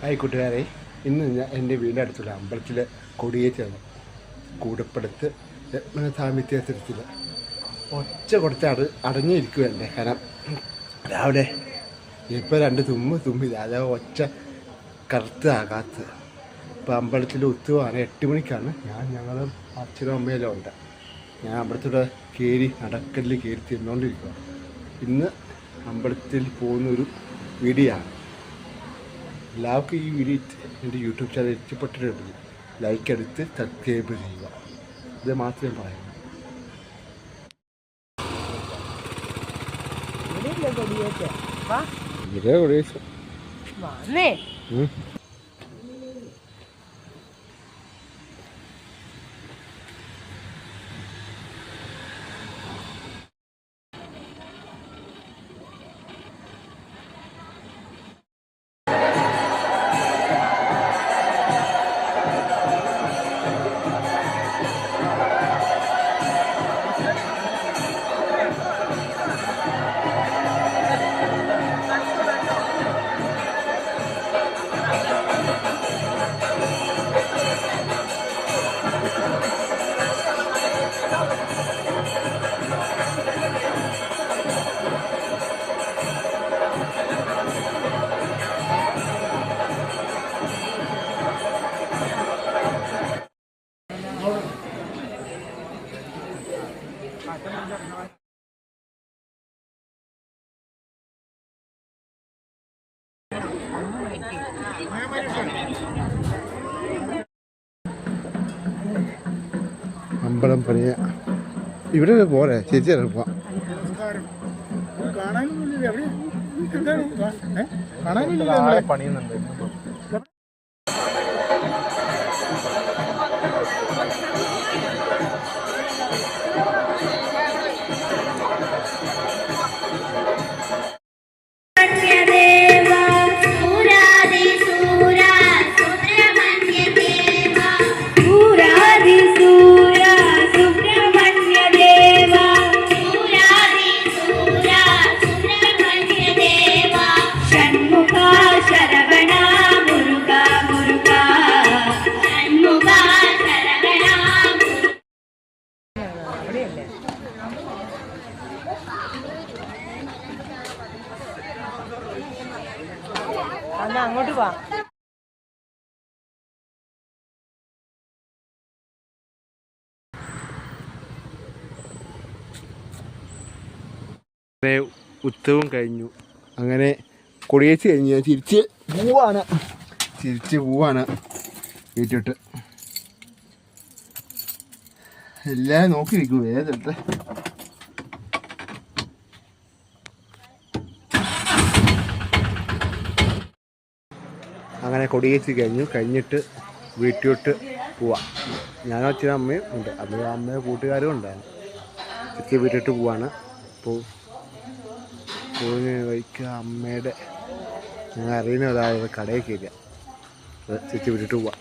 Hi കൂട്ടുകാരെ. ഇന്ന് ഞാൻ എന്റെ വീടിന്റെ അടുത്തുള്ള അമ്പലത്തിലെ കൊടിയേറ്റാണ് കൂടപ്പെടുത്ത് സാമിത്യത്തിൽ ഒച്ച കൊടുത്ത് അട അടങ്ങിയിരിക്കുമല്ലേ കാരണം രാവിലെ ഇപ്പോൾ രണ്ട് തുമ്മ് തുമ്മി അതായത് ഒച്ച കറുത്ത് ആകാത്ത് ഇപ്പോൾ അമ്പലത്തിൽ ഉത്തുവാണ് എട്ട് മണിക്കാണ്. ഞാൻ ഞങ്ങളും അച്ഛനും അമ്മയെല്ലാം ഉണ്ട്. ഞാൻ അമ്പലത്തിലൂടെ കയറി നടക്കലിൽ കയറി തിന്നുകൊണ്ടിരിക്കുക ഇന്ന് അമ്പലത്തിൽ പോകുന്നൊരു വീഡിയോ ആണ് എല്ലാവർക്കും ഈ വീഡിയോ എന്റെ യൂട്യൂബ് ചാനൽ ഇഷ്ടപ്പെട്ടിട്ടുണ്ടെങ്കിൽ ലൈക്ക് എടുത്ത് സബ്സ്ക്രൈബ് ചെയ്യുക. ഇത് മാത്രമേ പറയുന്നു ഇവിടെ കൊടിയേറ്റ്. വാ. വന്നേ. അമ്പലം പണിയ. ഇവിടെ പോരെ ചേച്ചി പോവാം. കാണാനില്ല പണിയുന്നുണ്ട്. എന്നാ അങ്ങോട്ട് വാ. ഉത്തവും കഴിഞ്ഞു. അങ്ങനെ കൊടിയേച്ച് കഴിഞ്ഞ്. ഞാൻ തിരിച്ച് പോവാണ്. തിരിച്ച് പോവാണ് വീട്ടിട്ട്. എല്ലാവരും നോക്കിയിരിക്കും ഏതെടുത്ത് അങ്ങനെ കൊടിയേച്ച് കഴിഞ്ഞു. കഴിഞ്ഞിട്ട് വീട്ടിലോട്ട് പോവാം. ഞാനും അച്ഛനും അമ്മയും ഉണ്ട്. അമ്മയും അമ്മയും കൂട്ടുകാരും ഉണ്ടായിരുന്നു. തിരിച്ച് വീട്ടിലോട്ട് പോവാണ്. അപ്പോൾ പോയി വഴിക്ക് അമ്മയുടെ ഞാൻ അറിയുന്ന ഒരാളുടെ കടയിൽ കയറുക അത് തിരിച്ച് വിട്ടിട്ട് പോവാം.